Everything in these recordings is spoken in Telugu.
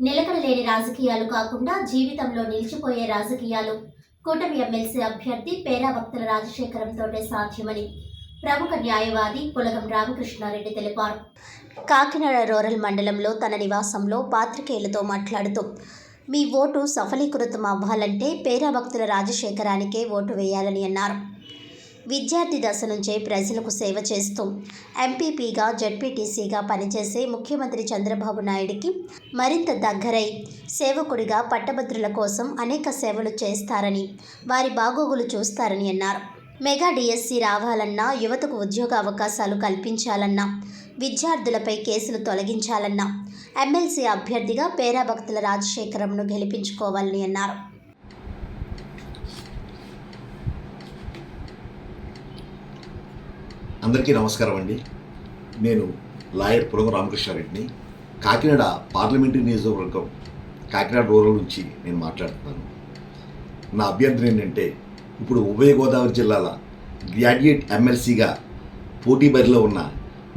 నిలకడలేని రాజకీయాలు కాకుండా జీవితంలో నిలిచిపోయే రాజకీయాలు. కూటమి ఎమ్మెల్సీ అభ్యర్థి పేరాభక్తుల రాజశేఖరంతోనే సాధ్యమని ప్రముఖ న్యాయవాది పులగం రామకృష్ణారెడ్డి తెలిపారు. కాకినాడ రూరల్ మండలంలో తన నివాసంలో పాత్రికేయులతో మాట్లాడుతూ మీ ఓటు సఫలీకృతం అవ్వాలంటే పేరాభక్తుల రాజశేఖరానికే ఓటు వేయాలని అన్నారు. విద్యార్థి దశ నుంచే ప్రజలకు సేవ చేస్తూ ఎంపీపీగా జడ్పీటీసీగా పనిచేసే ముఖ్యమంత్రి చంద్రబాబు నాయుడికి మరింత దగ్గరై సేవకుడిగా పట్టభద్రుల కోసం అనేక సేవలు చేస్తారని వారి బాగోగులు చూస్తారని అన్నారు. మెగా డిఎస్సి రావాలన్నా యువతకు ఉద్యోగ అవకాశాలు కల్పించాలన్నా విద్యార్థులపై కేసులు తొలగించాలన్నా ఎమ్మెల్సీ అభ్యర్థిగా పేరాభక్తుల రాజశేఖరంను గెలిపించుకోవాలని అన్నారు. అందరికీ నమస్కారం అండి. నేను లాయర్ పురం రామకృష్ణారెడ్డిని. కాకినాడ పార్లమెంటరీ నియోజకవర్గం కాకినాడ రూరల్ నుంచి నేను మాట్లాడుతున్నాను. నా అభ్యర్థన ఏంటంటే ఇప్పుడు ఉభయ గోదావరి జిల్లాల గ్రాడ్యుయేట్ ఎమ్మెల్సీగా పోటీ బరిలో ఉన్న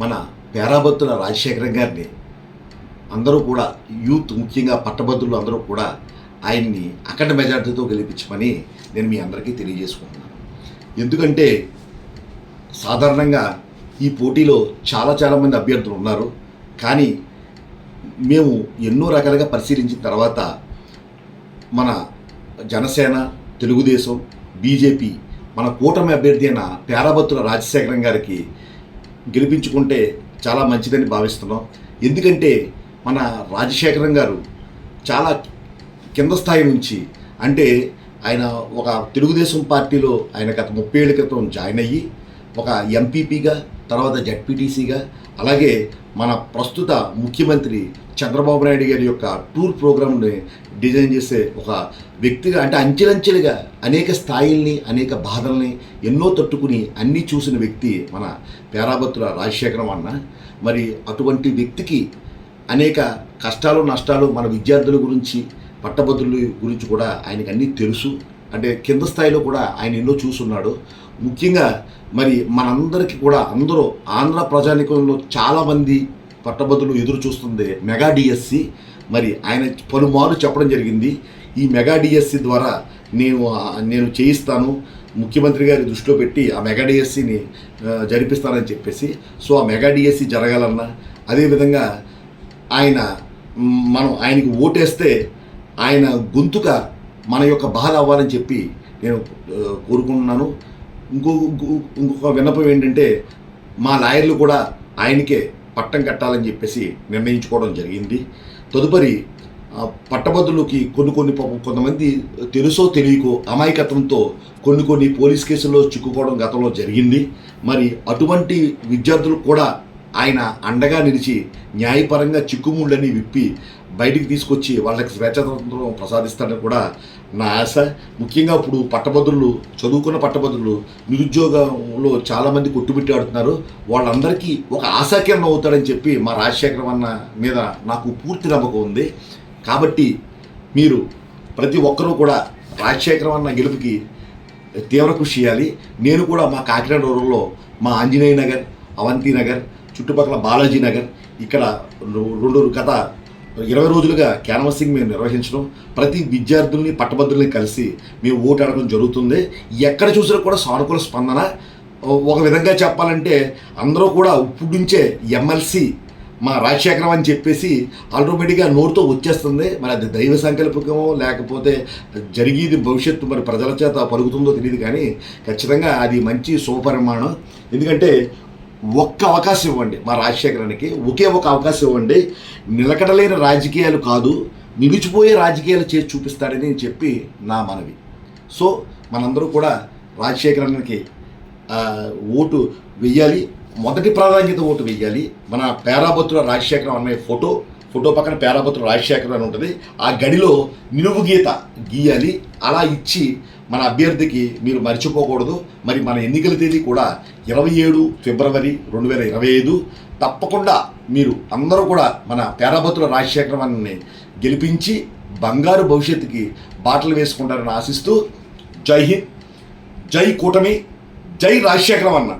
మన పేరాభత్తుల రాజశేఖరం గారిని అందరూ కూడా యూత్ ముఖ్యంగా పట్టభద్రులు అందరూ కూడా ఆయన్ని అఖండ మెజార్టీతో గెలిపించమని నేను మీ అందరికీ తెలియజేసుకుంటున్నాను. ఎందుకంటే సాధారణంగా ఈ పోటీలో చాలా చాలామంది అభ్యర్థులు ఉన్నారు. కానీ మేము ఎన్నో రకాలుగా పరిశీలించిన తర్వాత మన జనసేన తెలుగుదేశం బీజేపీ మన కూటమి అభ్యర్థి అయిన పేరాబత్తుల రాజశేఖరం గారికి గెలిపించుకుంటే చాలా మంచిదని భావిస్తున్నాం. ఎందుకంటే మన రాజశేఖరం గారు చాలా కింద స్థాయి నుంచి అంటే ఆయన ఒక తెలుగుదేశం పార్టీలో ఆయన గత ముప్పై ఏళ్ళ క్రితం జాయిన్ అయ్యి ఒక ఎంపీపీగా తర్వాత జడ్పీటీసీగా అలాగే మన ప్రస్తుత ముఖ్యమంత్రి చంద్రబాబు నాయుడు గారి యొక్క టూర్ ప్రోగ్రామ్ని డిజైన్ చేసే ఒక వ్యక్తిగా అంటే అంచెలంచెలుగా అనేక స్థాయిల్ని అనేక బాధల్ని ఎన్నో తట్టుకుని అన్నీ చూసిన వ్యక్తి మన పేరాభత్తుల రాజశేఖరం అన్న. మరి అటువంటి వ్యక్తికి అనేక కష్టాలు నష్టాలు మన విద్యార్థుల గురించి పట్టభద్రుల గురించి కూడా ఆయనకు అన్నీ తెలుసు. అంటే కింద స్థాయిలో కూడా ఆయన ఎన్నో చూసున్నాడు. ముఖ్యంగా మరి మనందరికీ కూడా అందరూ ఆంధ్ర ప్రజానికంలో చాలామంది పట్టభద్రులు ఎదురు చూస్తుంది మెగా డిఎస్సి. మరి ఆయన పలుమార్లు చెప్పడం జరిగింది. ఈ మెగా డిఎస్సి ద్వారా నేను నేను చేయిస్తాను. ముఖ్యమంత్రి గారి దృష్టిలో పెట్టి ఆ మెగా డిఎస్సిని జరిపిస్తానని చెప్పేసి. సో ఆ మెగా డిఎస్సి జరగాలన్నా అదేవిధంగా ఆయన మనం ఆయనకి ఓటేస్తే ఆయన గొంతుక మన యొక్క బాధ అవ్వాలని చెప్పి నేను కోరుకుంటున్నాను. ఇంకో ఇంకో- ఇంకొక విన్నపం ఏంటంటే మా లాయర్లు కూడా ఆయనకే పట్టం కట్టాలని చెప్పేసి నిర్ణయించుకోవడం జరిగింది. తదుపరి పట్టభద్రులకి కొన్ని కొన్ని కొంతమంది తెలుసో తెలియకో అమాయకత్వంతో కొన్ని కొన్ని పోలీస్ కేసుల్లో చిక్కుకోవడం గతంలో జరిగింది. మరి అటువంటి విద్యార్థులకు కూడా ఆయన అండగా నిలిచి న్యాయపరంగా చిక్కుముళ్ళని విప్పి బయటికి తీసుకొచ్చి వాళ్ళకి స్వేచ్ఛతంత్రం ప్రసాదిస్తాడని కూడా నా ఆశ. ముఖ్యంగా ఇప్పుడు పట్టభద్రులు చదువుకున్న పట్టభద్రులు నిరుద్యోగంలో చాలామంది కొట్టుబెట్టి ఆడుతున్నారు. వాళ్ళందరికీ ఒక ఆశాకిరణం అవుతాడని చెప్పి మా రాజశేఖరం అన్న మీద నాకు పూర్తి నమ్మకం ఉంది. కాబట్టి మీరు ప్రతి ఒక్కరూ కూడా రాజశేఖరం అన్న గెలుపుకి తీవ్ర కృషి చేయాలి. నేను కూడా మా కాకినాడ రూరల్లో మా ఆంజనేయ నగర్ అవంతి నగర్ చుట్టుపక్కల బాలాజీ నగర్ ఇక్కడ రెండు గత ఇరవై రోజులుగా క్యాన్వసింగ్ మేము నిర్వహించడం. ప్రతి విద్యార్థుల్ని పట్టభద్రుల్ని కలిసి మేము ఓటు అడగడం జరుగుతుంది. ఎక్కడ చూసినా కూడా సానుకూల స్పందన. ఒక విధంగా చెప్పాలంటే అందరూ కూడా ఇప్పుడు నుంచే ఎమ్మెల్సీ మా రాజశేఖరం అని చెప్పేసి ఆటోమేటిక్గా నోరుతో వచ్చేస్తుంది. మరి అది దైవ సంకల్పకమో లేకపోతే జరిగేది భవిష్యత్తు మరి ప్రజల చేత పలుకుతుందో తెలియదు కానీ ఖచ్చితంగా అది మంచి శుభపరిమాణం ఎందుకంటే ఒక్క అవకాశం ఇవ్వండి మా రాజశేఖరానికి. ఒకే ఒక అవకాశం ఇవ్వండి. నిలకడలేని రాజకీయాలు కాదు నిలిచిపోయే రాజకీయాలు చేసి చూపిస్తాడని చెప్పి నా మనవి. సో మనందరూ కూడా రాజశేఖరానికి ఓటు వెయ్యాలి. మొదటి ప్రాధాన్యత ఓటు వెయ్యాలి. మన పేరాబత్తుల రాజశేఖరం అనే ఫోటో ఫోటో పక్కన పేరాపత్రం రాజశేఖర్ అని ఉంటుంది. ఆ గడిలో నిలువు గీత గీయాలి. అలా ఇచ్చి మన అభ్యర్థికి మీరు మర్చిపోకూడదు. మరి మన ఎన్నికల తేదీ కూడా ఇరవై ఏడు ఫిబ్రవరి రెండు వేల ఇరవై ఐదు. తప్పకుండా మీరు అందరూ కూడా మన పేరాపత్రుల రాజశేఖరం అన్ని గెలిపించి బంగారు భవిష్యత్తుకి బాటలు వేసుకుంటారని ఆశిస్తూ జై హింద్ జై కూటమి జై రాజశేఖరం అన్న.